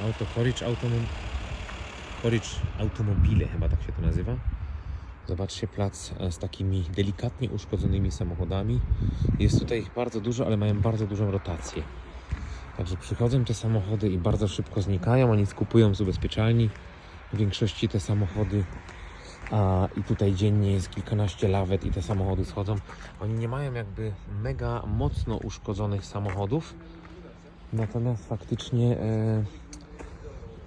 Auto Horicz Automo... Horicz Automobile chyba tak się to nazywa. Zobaczcie plac e, z takimi delikatnie uszkodzonymi samochodami. Jest tutaj ich bardzo dużo, ale mają bardzo dużą rotację. Także przychodzą te samochody i bardzo szybko znikają. Oni skupują z ubezpieczalni w większości te samochody. A, I tutaj dziennie jest kilkanaście lawet i te samochody schodzą. Oni nie mają jakby mega mocno uszkodzonych samochodów. Natomiast faktycznie e,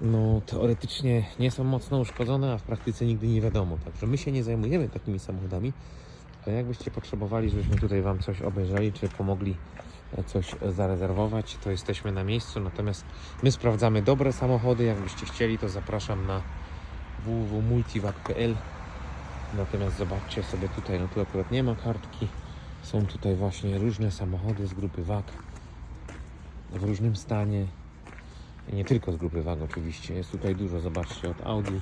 no teoretycznie nie są mocno uszkodzone, a w praktyce nigdy nie wiadomo. Także my się nie zajmujemy takimi samochodami. Ale jakbyście potrzebowali, żebyśmy tutaj Wam coś obejrzeli, czy pomogli e, coś zarezerwować, to jesteśmy na miejscu. Natomiast my sprawdzamy dobre samochody. Jakbyście chcieli, to zapraszam na www.multiwag.pl Natomiast zobaczcie sobie tutaj, no tu akurat nie ma kartki. Są tutaj właśnie różne samochody z grupy WAG w różnym stanie. Nie tylko z grupy WAG oczywiście. Jest tutaj dużo, zobaczcie, od Audi.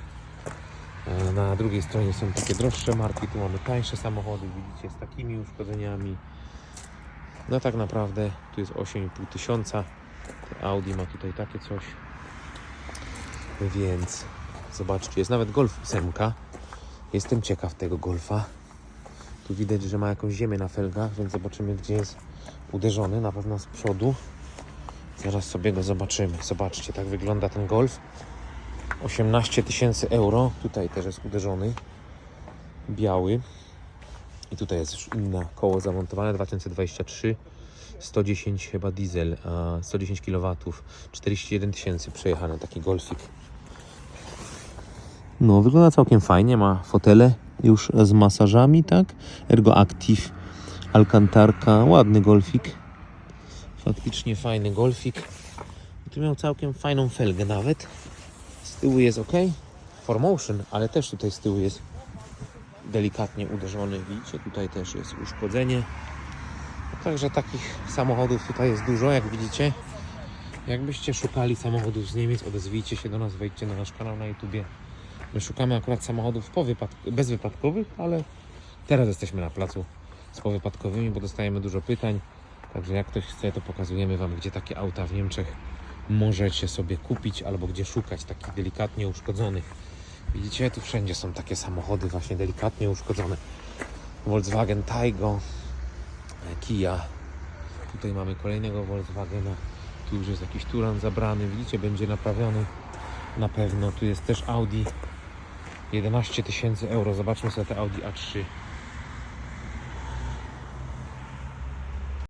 E, Na drugiej stronie są takie droższe marki, tu mamy tańsze samochody, widzicie, z takimi uszkodzeniami. No tak naprawdę tu jest 8,5 tysiąca. Audi ma tutaj takie coś. Więc zobaczcie, jest nawet Golf 8. Jestem ciekaw tego Golfa. Tu widać, że ma jakąś ziemię na felgach, więc zobaczymy, gdzie jest uderzony. Na pewno z przodu. Zaraz sobie go zobaczymy. Zobaczcie, tak wygląda ten Golf. 18 tysięcy euro. Tutaj też jest uderzony. Biały. I tutaj jest już inne koło zamontowane. 2023. 110 chyba diesel, a 110 kW. 41 tysięcy przejechany taki Golfik. No, wygląda całkiem fajnie. Ma fotele już z masażami, tak? Ergo Active, Alcantarka, ładny golfik. Faktycznie fajny golfik. Tu miał całkiem fajną felgę nawet. Z tyłu jest ok. Formotion, ale też tutaj z tyłu jest delikatnie uderzony. Widzicie, tutaj też jest uszkodzenie. Także takich samochodów tutaj jest dużo, jak widzicie. Jakbyście szukali samochodów z Niemiec, odezwijcie się do nas, wejdźcie na nasz kanał na YouTubie. My szukamy akurat samochodów powypadk- bezwypadkowych, ale teraz jesteśmy na placu z powypadkowymi, bo dostajemy dużo pytań. Także jak ktoś chce, to pokazujemy Wam, gdzie takie auta w Niemczech możecie sobie kupić albo gdzie szukać takich delikatnie uszkodzonych. Widzicie, tu wszędzie są takie samochody właśnie delikatnie uszkodzone. Volkswagen Taigo, Kia. Tutaj mamy kolejnego Volkswagena. Tu już jest jakiś Turan zabrany. Widzicie, będzie naprawiony na pewno. Tu jest też Audi 11 tysięcy euro. Zobaczmy sobie te Audi A3.